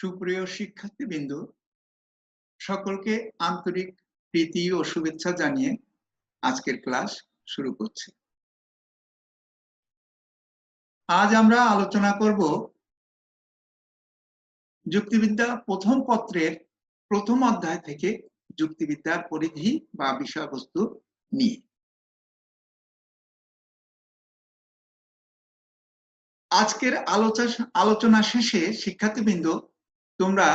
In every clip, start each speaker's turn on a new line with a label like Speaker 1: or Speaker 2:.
Speaker 1: সুপ্রিয় শিক্ষার্থীবৃন্দ, সকলকে আন্তরিক প্রীতি ও শুভেচ্ছা জানিয়ে আজকের ক্লাস শুরু করছি। আজ আমরা আলোচনা করব যুক্তিবিদ্যা প্রথম পত্রের প্রথম অধ্যায় থেকে যুক্তিবিদ্যার পরিধি বা বিষয়বস্তু নিয়ে। আজকের আলোচনা আলোচনা শেষে শিক্ষার্থীবৃন্দ তোমরা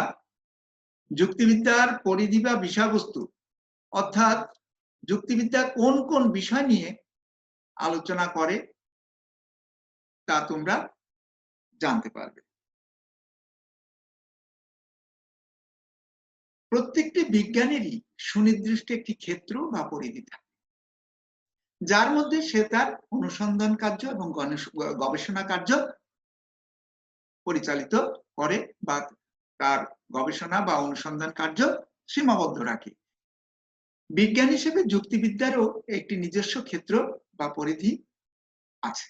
Speaker 1: যুক্তিবিদ্যার পরিধি বা বিষয়বস্তু, অর্থাৎ যুক্তিবিদ্যা কোন কোন বিষয় নিয়ে আলোচনা করে, তা তোমরা জানতে পারবে। প্রত্যেকটি বিজ্ঞানেরই সুনির্দিষ্ট একটি ক্ষেত্র বা পরিধি থাকে, যার মধ্যে সে তার অনুসন্ধান কার্য এবং গবেষণা কার্য পরিচালিত করে বা তার গবেষণা বা অনুসন্ধান কার্য সীমাবদ্ধ রাখে। বিজ্ঞান হিসেবে যুক্তিবিদ্যারও একটি নিজস্ব ক্ষেত্র বা পরিধি আছে।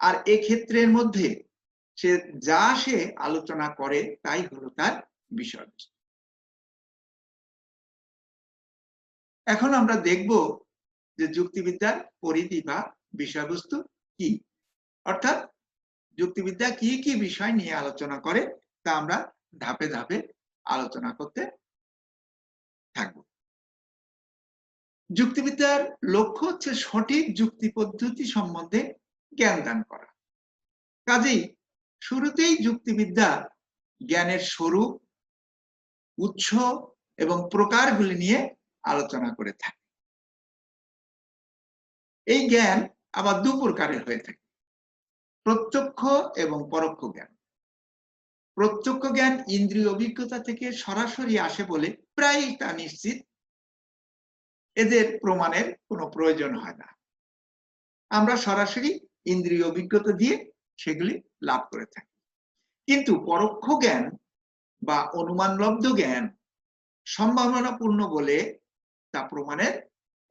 Speaker 1: আর এ ক্ষেত্রের মধ্যে সে যা সে আলোচনা করে তাই হলো তার বিষয়বস্তু। এখন আমরা দেখব যে যুক্তিবিদ্যার পরিধি বা বিষয়বস্তু কি? অর্থাৎ যুক্তিবিদ্যা কি কি বিষয় নিয়ে আলোচনা করে তা আমরা ধাপে ধাপে আলোচনা করতে থাকব। যুক্তিবিদ্যার লক্ষ্য হচ্ছে সঠিক যুক্তি পদ্ধতি সম্বন্ধে জ্ঞান দান করা। কাজেই শুরুতেই যুক্তিবিদ্যা জ্ঞানের স্বরূপ, উৎস এবং প্রকারগুলি নিয়ে আলোচনা করে থাকে। এই জ্ঞান আবার দু প্রকারের হয়ে থাকে। প্রত্যক্ষ এবং পরোক্ষ জ্ঞান। প্রত্যক্ষ জ্ঞান ইন্দ্রিয় অভিজ্ঞতা থেকে সরাসরি আসে বলে প্রায় তা নিশ্চিত। এদের প্রমাণের কোনো প্রয়োজন হয় না। আমরা সরাসরি ইন্দ্রিয় অভিজ্ঞতা দিয়ে সেগুলি লাভ করে থাকি। কিন্তু পরোক্ষ জ্ঞান বা অনুমানলব্ধ জ্ঞান সম্ভাবনাপূর্ণ বলে তা প্রমাণের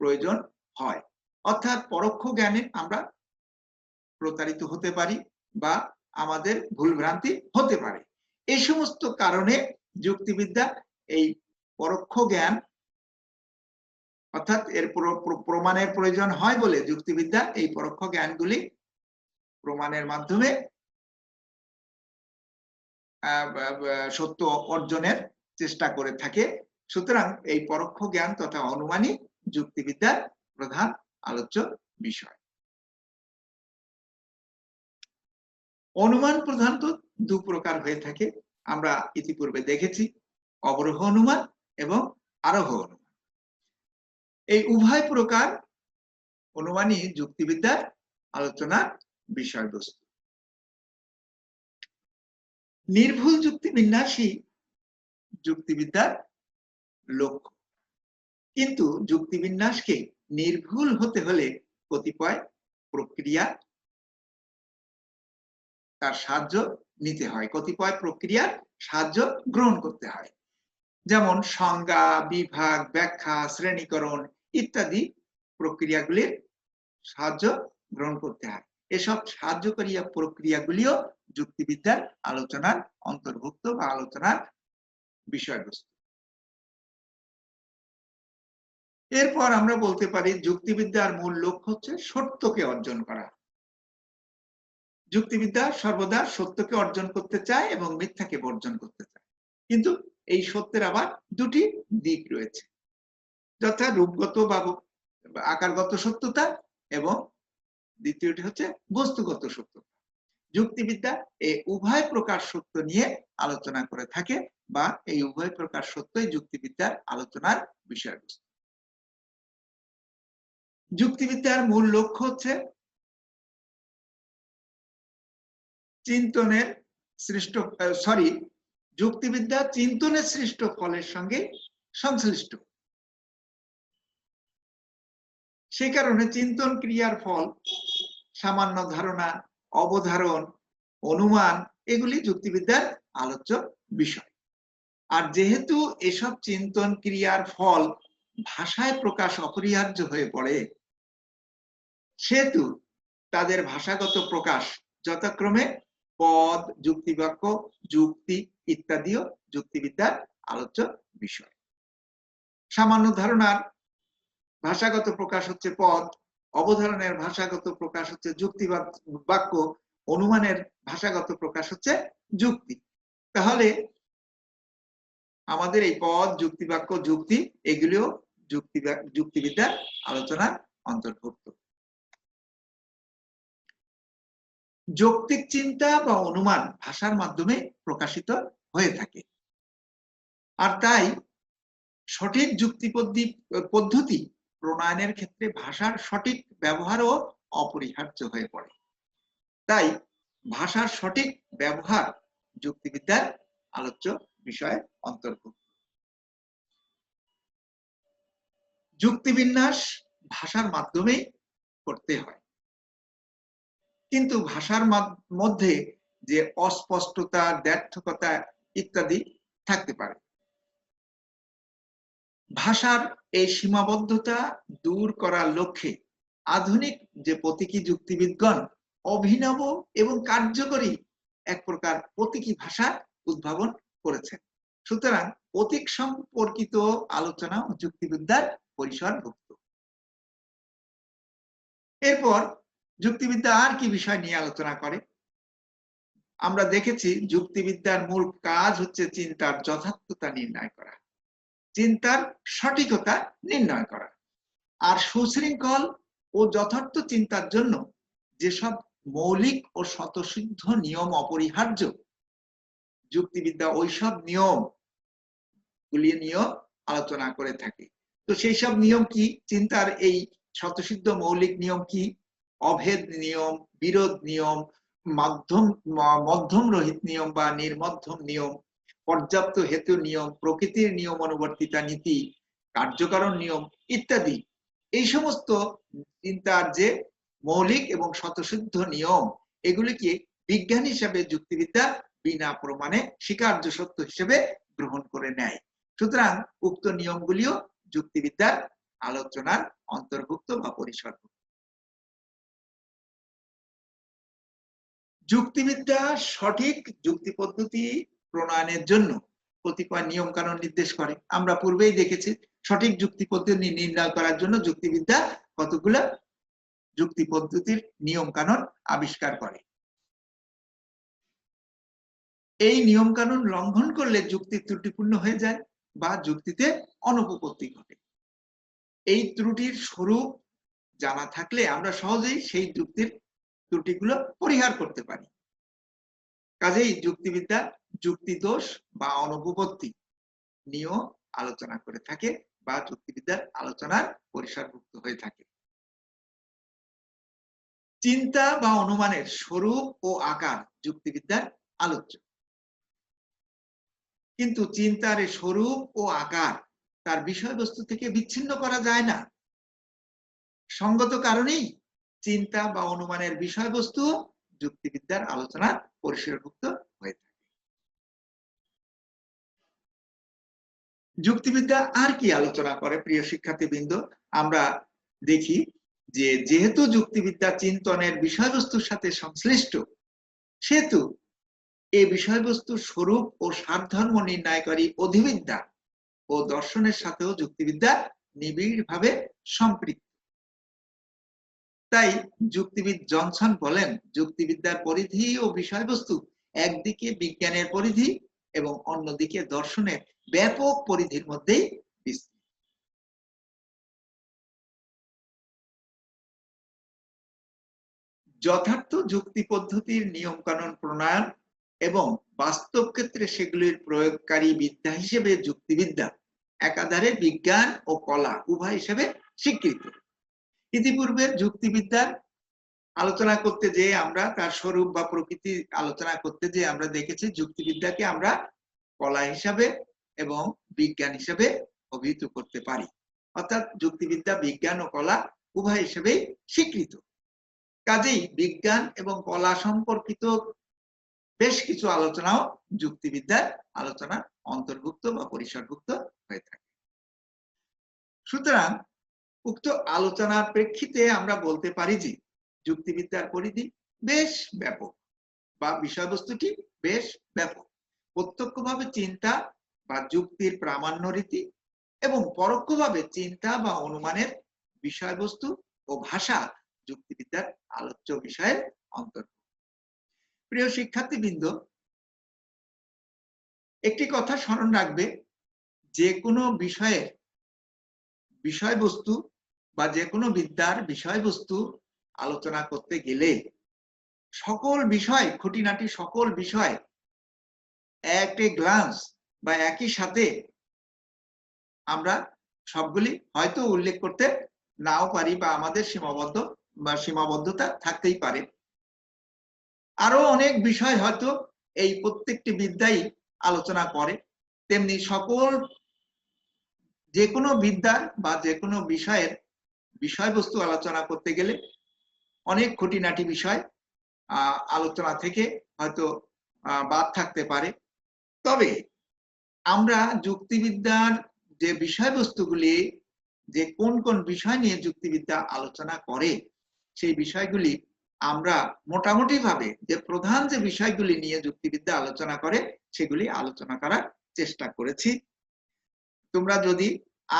Speaker 1: প্রয়োজন হয়। অর্থাৎ পরোক্ষ জ্ঞানে আমরা প্রতারিত হতে পারি বা আমাদের ভুলভ্রান্তি হতে পারে। এই সমস্ত কারণে যুক্তিবিদ্যা, এই পরোক্ষ জ্ঞান অর্থাৎ এর প্রমাণের প্রয়োজন হয় বলে যুক্তিবিদ্যা, এই পরোক্ষ জ্ঞানগুলি প্রমাণের মাধ্যমে সত্য অর্জনের চেষ্টা করে থাকে। সুতরাং এই পরোক্ষ জ্ঞান তথা অনুমানই যুক্তিবিদ্যার প্রধান আলোচ্য বিষয়। অনুমান প্রধানত দু প্রকার হয়ে থাকে। আমরা ইতিপূর্বে দেখেছি অবরোহ অনুমান এবং আরোহ অনুমান। এই উভয় প্রকার অনুমানই যুক্তিবিদ্যার আলোচনার বিষয়বস্তু। নির্ভুল যুক্তি বিন্যাসী যুক্তিবিদ্যার লক্ষ্য। কিন্তু যুক্তিবিন্যাসকে নির্ভুল হতে হলে কতিপয় প্রক্রিয়া তার সাহায্য নিতে হয়। কতিপয় প্রক্রিয়ার সাহায্য গ্রহণ করতে হয়। যেমন সংজ্ঞা, বিভাগ, ব্যাখ্যা, শ্রেণীকরণ ইত্যাদি প্রক্রিয়াগুলির সাহায্য গ্রহণ করতে হয়। এসব সাহায্যকারী প্রক্রিয়াগুলিও যুক্তিবিদ্যার আলোচনার অন্তর্ভুক্ত বা আলোচনার বিষয়বস্তু। এরপর আমরা বলতে পারি, যুক্তিবিদ্যার মূল লক্ষ্য হচ্ছে সত্যকে অর্জন করা। যুক্তিবিদ্যা সর্বদা সত্যকে অর্জন করতে চায় এবং মিথ্যাকে বর্জন করতে চায়। কিন্তু এই সত্যের আবার দুটি দিক রয়েছে। যথা রূপগত বা আকারগত সত্যতা এবং দ্বিতীয়টি হচ্ছে বস্তুগত সত্যতা। যুক্তিবিদ্যা এই উভয় প্রকার সত্য নিয়ে আলোচনা করে থাকে বা এই উভয় প্রকার সত্যই যুক্তিবিদ্যার আলোচনার বিষয়বস্তু। যুক্তিবিদ্যার মূল লক্ষ্য হচ্ছে চিন্তনের সৃষ্ট সরি যুক্তিবিদ্যা চিন্তনের সৃষ্ট ফলের সঙ্গে সংশ্লিষ্ট। সে কারণে চিন্তন ক্রিয়ার ফল, সামান্য ধারণা, অবধারণ, অনুমান, এগুলি যুক্তিবিদ্যার আলোচ্য বিষয়। আর যেহেতু এসব চিন্তন ক্রিয়ার ফল ভাষায় প্রকাশ অপরিহার্য হয়ে পড়ে, সেহেতু তাদের ভাষাগত প্রকাশ যথাক্রমে পদ যুক্তিবাক্য যুক্তি ইত্যাদিও যুক্তিবিদ্যার আলোচ্য বিষয়। সামান্য ধারণার ভাষাগত প্রকাশ হচ্ছে পদ, অবধারণের ভাষাগত প্রকাশ হচ্ছে যুক্তিবাদ বাক্য, অনুমানের ভাষাগত প্রকাশ হচ্ছে যুক্তি। তাহলে আমাদের এই পদ, যুক্তি বাক্য, যুক্তি, এগুলিও যুক্তি যুক্তিবিদ্যার আলোচনার অন্তর্ভুক্ত। যৌক্তিক চিন্তা বা অনুমান ভাষার মাধ্যমে প্রকাশিত হয়ে থাকে। আর তাই সঠিক যুক্তি পদ্ধতি প্রণয়নের ক্ষেত্রে ভাষার সঠিক ব্যবহারও অপরিহার্য হয়ে পড়ে। তাই ভাষার সঠিক ব্যবহার যুক্তিবিদ্যার আলোচ্য বিষয়ে অন্তর্ভুক্ত। যুক্তিবিন্যাস ভাষার মাধ্যমেই করতে হয়। কিন্তু ভাষার মধ্যে যে অস্পষ্টতা, ব্যর্থকতা ইত্যাদি থাকতে পারে। ভাষার এই সীমাবদ্ধতা দূর করার লক্ষ্যে আধুনিক যে প্রতীকী যুক্তিবিদগণ অভিনব এবং কার্যকরী এক প্রকার প্রতীকী ভাষা উদ্ভাবন করেছেন। সুতরাং প্রতীক সম্পর্কিত আলোচনা ও যুক্তিবিদ্যার পরিসরভুক্ত। এরপর যুক্তিবিদ্যা আর কি বিষয় নিয়ে আলোচনা করে? আমরা দেখেছি যুক্তিবিদ্যার মূল কাজ হচ্ছে চিন্তার যথার্থতা নির্ণয় করা। চিন্তার সঠিকতা নির্ণয় করা। আর সুশৃঙ্খল ও যথার্থ চিন্তার জন্য যেসব মৌলিক ও শতসিদ্ধ নিয়ম অপরিহার্য, যুক্তিবিদ্যা ওইসব নিয়ম গুলি নিয়ে আলোচনা করে থাকে। তো সেই সব নিয়ম কি? চিন্তার এই শতসিদ্ধ মৌলিক নিয়ম কি? অভেদ নিয়ম, বিরোধ নিয়ম, মাধ্যম মধ্যম রহিত নিয়ম বা নির্মধ্যম নিয়ম, পর্যাপ্ত হেতু নিয়ম, প্রকৃতির নিয়ম অনুবর্তিতা নীতি, কার্যকারণ নিয়ম ইত্যাদি। এই সমস্ত চিন্তার যে মৌলিক এবং শতশুদ্ধ নিয়ম, এগুলিকে বিজ্ঞান হিসাবে যুক্তিবিদ্যা বিনা প্রমাণে স্বীকার্য সত্য হিসেবে গ্রহণ করে নেয়। সুতরাং উক্ত নিয়মগুলিও যুক্তিবিদ্যার আলোচনার অন্তর্ভুক্ত বা পরিসরভুক্ত। যুক্তিবিদ্যা সঠিক যুক্তি পদ্ধতি প্রণয়নের জন্য কতিপয় নিয়ম কানুন নির্দেশ করে। আমরা পূর্বেই দেখেছি সঠিক যুক্তি পদ্ধতি নির্ণয় করার জন্য যুক্তিবিদ্যা কতগুলো যুক্তি পদ্ধতির নিয়ম কানুন আবিষ্কার করে। এই নিয়ম কানুন লঙ্ঘন করলে যুক্তি ত্রুটিপূর্ণ হয়ে যায় বা যুক্তিতে অনুপপত্তি ঘটে। এই ত্রুটির স্বরূপ জানা থাকলে আমরা সহজেই সেই যুক্তির ত্রুটিগুলো পরিহার করতে পারি। কাজেই যুক্তিবিদ্যা যুক্তি দোষ বা অনুপপত্তি নিয়েও আলোচনা করে থাকে বা যুক্তিবিদ্যার আলোচনার পরিসরভুক্ত হয়ে থাকে। চিন্তা বা অনুমানের স্বরূপ ও আকার যুক্তিবিদ্যার আলোচ্য। কিন্তু চিন্তার স্বরূপ ও আকার তার বিষয়বস্তু থেকে বিচ্ছিন্ন করা যায় না। সঙ্গত কারণেই চিন্তা বা অনুমানের বিষয়বস্তু যুক্তিবিদ্যার আলোচনা পরিসরভুক্ত হয়ে থাকে। যুক্তিবিদ্যা আর কি আলোচনা করে প্রিয় শিক্ষার্থীবৃন্দ? আমরা দেখি যে যেহেতু যুক্তিবিদ্যা চিন্তনের বিষয়বস্তুর সাথে সংশ্লিষ্ট, সেহেতু এই বিষয়বস্তু স্বরূপ ও সারধর্ম নির্ণয়কারী অধিবিদ্যা ও দর্শনের সাথেও যুক্তিবিদ্যা নিবিড়ভাবে সম্পৃক্ত। তাই যুক্তিবিদ জনসন বলেন, যুক্তিবিদ্যার পরিধি ও বিষয়বস্তু একদিকে বিজ্ঞানের পরিধি এবং অন্যদিকে দর্শনের ব্যাপক পরিধির মধ্যেই বিস্তৃত। যথার্থ যুক্তি পদ্ধতির নিয়ম কানুন প্রণয়ন এবং বাস্তব ক্ষেত্রে সেগুলির প্রয়োগকারী বিদ্যা হিসেবে যুক্তিবিদ্যা একাধারে বিজ্ঞান ও কলা উভয় হিসেবে স্বীকৃত। ইতিপূর্বের যুক্তিবিদ্যার আলোচনা করতে যে আমরা, তার স্বরূপ বা প্রকৃতি আলোচনা করতে যে আমরা দেখেছি, যুক্তিবিদ্যাকে আমরা কলা হিসাবে এবং বিজ্ঞান হিসাবে অভিহিত করতে পারি। অর্থাৎ যুক্তিবিদ্যা, বিজ্ঞান ও কলা উভয় হিসেবেই স্বীকৃত। কাজেই বিজ্ঞান এবং কলা সম্পর্কিত বেশ কিছু আলোচনাও যুক্তিবিদ্যার আলোচনা অন্তর্ভুক্ত বা পরিসরভুক্ত হয়ে থাকে। সুতরাং উক্ত আলোচনার প্রেক্ষিতে আমরা বলতে পারি যে যুক্তিবিদ্যার পরিধি বেশ ব্যাপক বা বিষয়বস্তুটি বেশ ব্যাপক। প্রত্যক্ষভাবে চিন্তা বা যুক্তির প্রামাণ্য রীতি এবং পরোক্ষভাবে চিন্তা বা অনুমানের বিষয়বস্তু ও ভাষা যুক্তিবিদ্যার আলোচ্য বিষয়ের অন্তর্ভুক্ত। প্রিয় শিক্ষার্থীবৃন্দ, একটি কথা স্মরণ রাখবে, যে কোনো বিষয়ের বিষয়বস্তু বা যে কোনো বিদ্যার বিষয়বস্তু আলোচনা করতে গেলে সকল বিষয়, খুঁটিনাটি সকল বিষয় একটি গ্লান্স বা একই সাথে আমরা সবগুলি হয়তো উল্লেখ করতে নাও পারি বা আমাদের সীমাবদ্ধ বা সীমাবদ্ধতা থাকতেই পারে। আরও অনেক বিষয় হয়তো এই প্রত্যেকটি বিদ্যাই আলোচনা করে। তেমনি সকল যে কোনো বিদ্যার বা যে কোনো বিষয়ের বিষয়বস্তু আলোচনা করতে গেলে অনেক খুঁটিনাটি বিষয় আলোচনা থেকে হয়তো বাদ থাকতে পারে। তবে আমরা যুক্তিবিদ্যার যে বিষয়বস্তুগুলি, যে কোন কোন বিষয় নিয়ে যুক্তিবিদ্যা আলোচনা করে, সেই বিষয়গুলি আমরা মোটামুটি ভাবে যে প্রধান যে বিষয়গুলি নিয়ে যুক্তিবিদ্যা আলোচনা করে, সেগুলি আলোচনা করার চেষ্টা করেছি। তোমরা যদি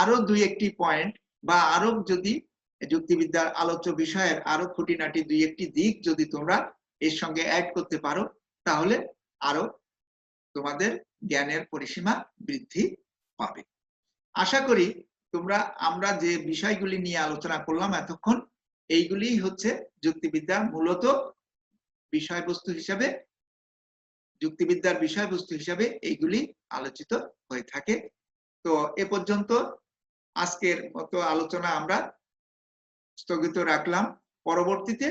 Speaker 1: আরও দুই একটি পয়েন্ট বা আরও যদি যুক্তিবিদ্যার আলোচ্য বিষয়ের আরও খুঁটিনাটি দুই একটি দিক যদি তোমরা এর সঙ্গে অ্যাড করতে পারো, তাহলে আরও তোমাদের জ্ঞানের পরিসীমা বৃদ্ধি পাবে। আশা করি তোমরা, আমরা যে বিষয়গুলি নিয়ে আলোচনা করলাম এতক্ষণ, এইগুলি হচ্ছে যুক্তিবিদ্যা মূলত বিষয়বস্তু হিসাবে, যুক্তিবিদ্যার বিষয়বস্তু হিসাবে এইগুলি আলোচিত হয়ে থাকে। তো এ পর্যন্ত আজকের মতো আলোচনা আমরা স্থগিত রাখলাম। পরবর্তীতে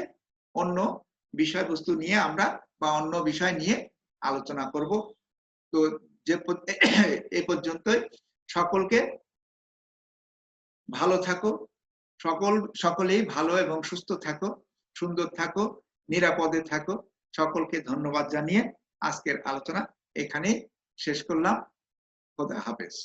Speaker 1: অন্য বিষয়বস্তু নিয়ে আমরা বা অন্য বিষয় নিয়ে আলোচনা করব। তো যে এ পর্যন্তই। সকলকে ভালো থাকো। সকল, সকলেই ভালো এবং সুস্থ থাকো, সুন্দর থাকো, নিরাপদে থাকো। সকলকে ধন্যবাদ জানিয়ে আজকের আলোচনা এখানেই শেষ করলাম। খোদা হাফেজ।